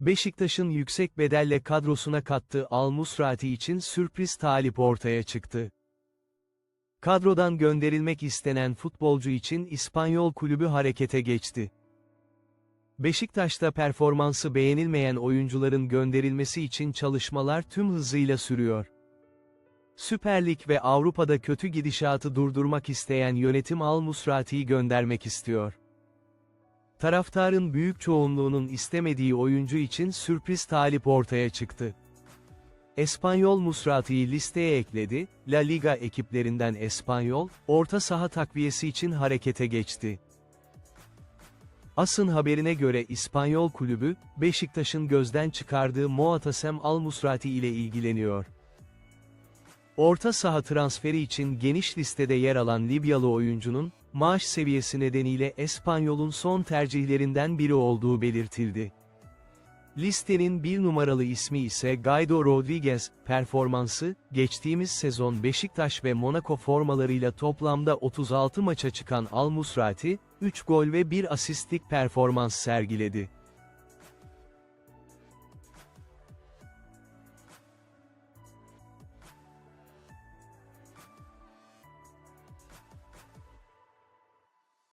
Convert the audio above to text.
Beşiktaş'ın yüksek bedelle kadrosuna kattığı Al-Musrati için sürpriz talip ortaya çıktı. Kadrodan gönderilmek istenen futbolcu için İspanyol kulübü harekete geçti. Beşiktaş'ta performansı beğenilmeyen oyuncuların gönderilmesi için çalışmalar tüm hızıyla sürüyor. Süper Lig ve Avrupa'da kötü gidişatı durdurmak isteyen yönetim Al-Musrati'yi göndermek istiyor. Taraftarın büyük çoğunluğunun istemediği oyuncu için sürpriz talip ortaya çıktı. Espanyol Musrati'yi listeye ekledi, La Liga ekiplerinden Espanyol, orta saha takviyesi için harekete geçti. Asın haberine göre İspanyol kulübü, Beşiktaş'ın gözden çıkardığı Moatasem Al-Musrati ile ilgileniyor. Orta saha transferi için geniş listede yer alan Libyalı oyuncunun, maaş seviyesi nedeniyle Espanyol'un son tercihlerinden biri olduğu belirtildi. Listenin bir numaralı ismi ise Guido Rodriguez, performansı, geçtiğimiz sezon Beşiktaş ve Monaco formalarıyla toplamda 36 maça çıkan Al Musrati, 3 gol ve 1 asistlik performans sergiledi.